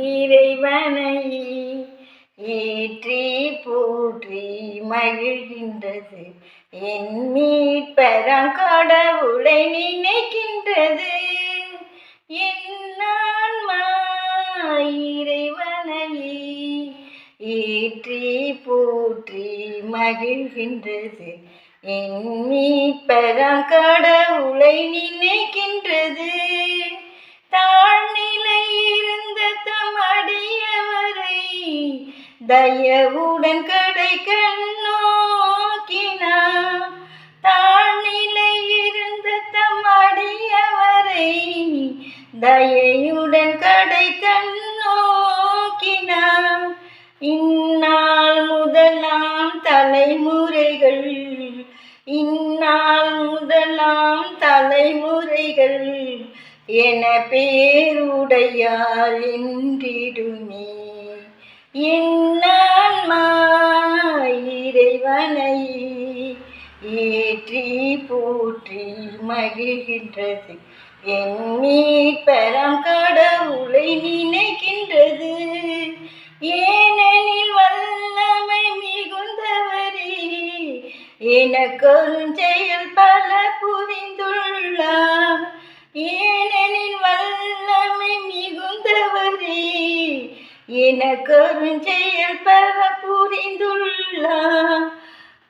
இறைவனை ஏற்றி போற்றி மகிழ்கின்றது. என் மீட்பரங்கடவுளை நினைக்கின்றது. என்னான்மா இறைவனை ஏற்றி போற்றி மகிழ்கின்றது. என் மீட்பரங்கடவுளை தயவுடன் கடை கண்ணோக்கினார் தாழ்நிலை இருந்த அடியவரை தயையுடன் கடை கண்ணோக்கினார் இந்நாள் முதலாம் தலைமுறைகள் இந்நாள் முதலாம் தலைமுறைகள் என பேருடையால் என்றிடுமே. என் ஏற்றி போற்றி மகிழ்கின்றது. என் பெறம் கடவுளை நினைக்கின்றது. ஏனெனில் வல்லமை மிகுந்தவரே எனக்கொரும் செயல் பல புரிந்துள்ளார். ஏனெனில் வல்லமை மிகுந்தவரே எனக்கொரும் செயல் பல புரிந்துள்ளார்.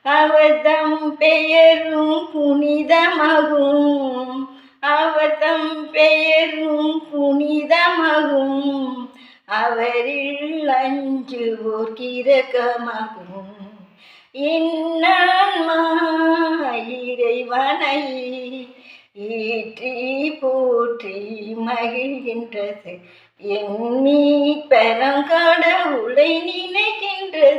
அவதம் பெயரும் புனிதமகும். அவதம் பெயரும் புனிதமகும். அவரில் அஞ்சுவோர் கிரகமாகும். என்னான்மா இறைவனை ஏற்றி போற்றி மகிழ்கின்றது. என் நீ மீட்பரங்கடவுளை நினைக்கின்றது.